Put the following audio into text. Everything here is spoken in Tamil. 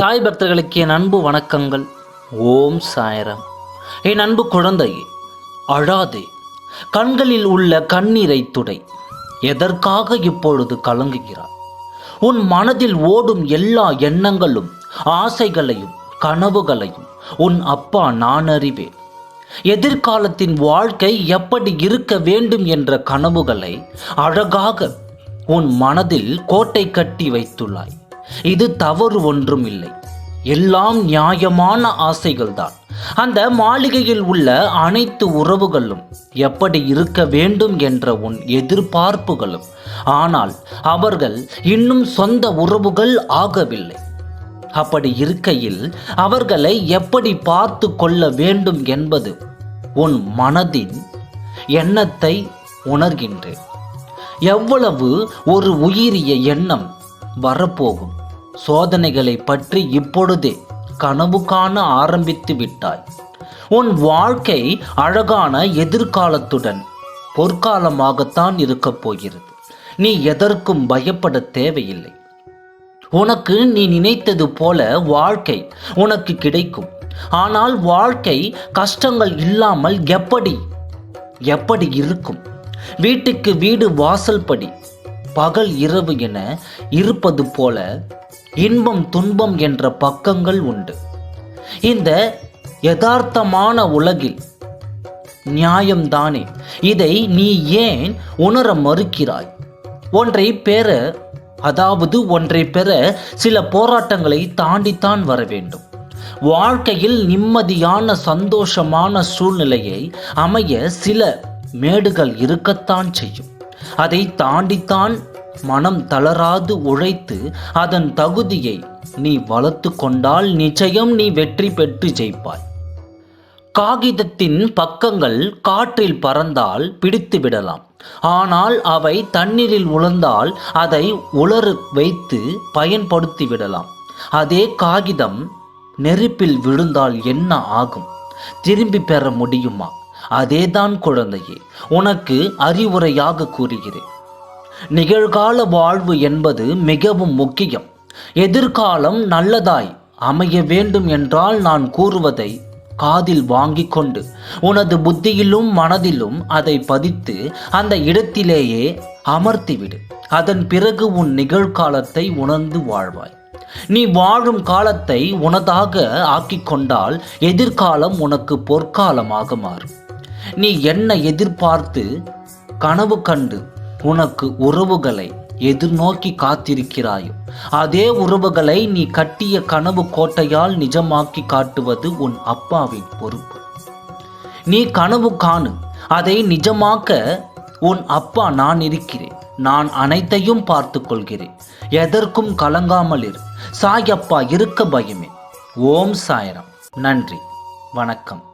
சாய் பக்தர்களுக்கு என் அன்பு வணக்கங்கள். ஓம் சாயரம். என் அன்பு குழந்தையே அழாதே. கண்களில் உள்ள கண்ணீரை துடை. எதற்காக இப்பொழுது கலங்குகிறாய்? உன் மனதில் ஓடும் எல்லா எண்ணங்களும் ஆசைகளையும் கனவுகளையும் உன் அப்பா நான் அறிவேன். எதிர்காலத்தின் வாழ்க்கை எப்படி இருக்க வேண்டும் என்ற கனவுகளை அழகாக உன் மனதில் கோட்டை கட்டி வைத்துள்ளாய். இது தவறு ஒன்றும் இல்லை. எல்லாம் நியாயமான ஆசைகள்தான். அந்த மாளிகையில் உள்ள அனைத்து உறவுகளும் எப்படி இருக்க வேண்டும் என்ற உன் எதிர்பார்ப்புகளும். ஆனால் அவர்கள் இன்னும் சொந்த உறவுகள் ஆகவில்லை. அப்படி இருக்கையில் அவர்களை எப்படி பார்த்து கொள்ள வேண்டும் என்பது உன் மனதின் எண்ணத்தை உணர்கின்றேன். எவ்வளவு ஒரு உயிரிய எண்ணம் வரப்போகும். சோதனைகளை பற்றி இப்பொழுதே கனவு காண ஆரம்பித்து விட்டாய். உன் வாழ்க்கை அழகான எதிர்காலத்துடன் பொற்காலமாகத்தான் இருக்கப் போகிறது. நீ எதற்கும் பயப்பட தேவையில்லை. உனக்கு நீ நினைத்தது போல வாழ்க்கை உனக்கு கிடைக்கும். ஆனால் வாழ்க்கை கஷ்டங்கள் இல்லாமல் எப்படி? எப்படி இருக்கும்? வீட்டுக்கு வீடு வாசல் படி பகல் இரவு என இருப்பது போல இன்பம் துன்பம் என்ற பக்கங்கள் உண்டு. இந்த யதார்த்தமான உலகில் நியாயம்தானே? இதை நீ ஏன் உணர மறுக்கிறாய்? ஒன்றை பெற அதாவது ஒன்றை பெற சில போராட்டங்களை தாண்டித்தான் வர வேண்டும். வாழ்க்கையில் நிம்மதியான சந்தோஷமான சூழ்நிலையை அமைய சில மேடுகள் இருக்கத்தான் செய்யும். அதை தாண்டித்தான் மனம் தளராது உழைத்து அதன் தகுதியை நீ வளர்த்து கொண்டால் நிச்சயம் நீ வெற்றி பெற்று ஜெயிப்பாய். காகிதத்தின் பக்கங்கள் காற்றில் பறந்தால் பிடித்து விடலாம். ஆனால் அவை தண்ணீரில் உழந்தால் அதை உலரு வைத்து பயன்படுத்தி விடலாம். அதே காகிதம் நெருப்பில் விழுந்தால் என்ன ஆகும்? திரும்பி பெற முடியுமா? அதேதான் குழந்தையே உனக்கு அறிவுரையாக கூறுகிறேன். நிகழ்கால வாழ்வு என்பது மிகவும் முக்கியம். எதிர்காலம் நல்லதாய் அமைய வேண்டும் என்றால் நான் கூறுவதை காதில் வாங்கிக் கொண்டு உனது புத்தியிலும் மனதிலும் அதை பதித்து அந்த இடத்திலேயே அமர்த்திவிடு. அதன் பிறகு உன் நிகழ்காலத்தை உணர்ந்து வாழ்வாய். நீ வாழும் காலத்தை உனதாக ஆக்கிக் கொண்டால் எதிர்காலம் உனக்கு பொற்காலமாக மாறும். நீ என்ன எதிர்பார்த்து கனவு கண்டு உனக்கு உறவுகளை எதிர்நோக்கி காத்திருக்கிறாயோ? அதே உறவுகளை நீ கட்டிய கனவு கோட்டையால் நிஜமாக்கி காட்டுவது உன் அப்பாவின் பொறுப்பு. நீ கனவு காணு அதை நிஜமாக்க உன் அப்பா நான் இருக்கிறேன். நான் அனைத்தையும் பார்த்து கொள்கிறேன். எதற்கும் கலங்காமல் இரு. சாயப்பா இருக்க பயமே. ஓம் சாயரம். நன்றி. வணக்கம்.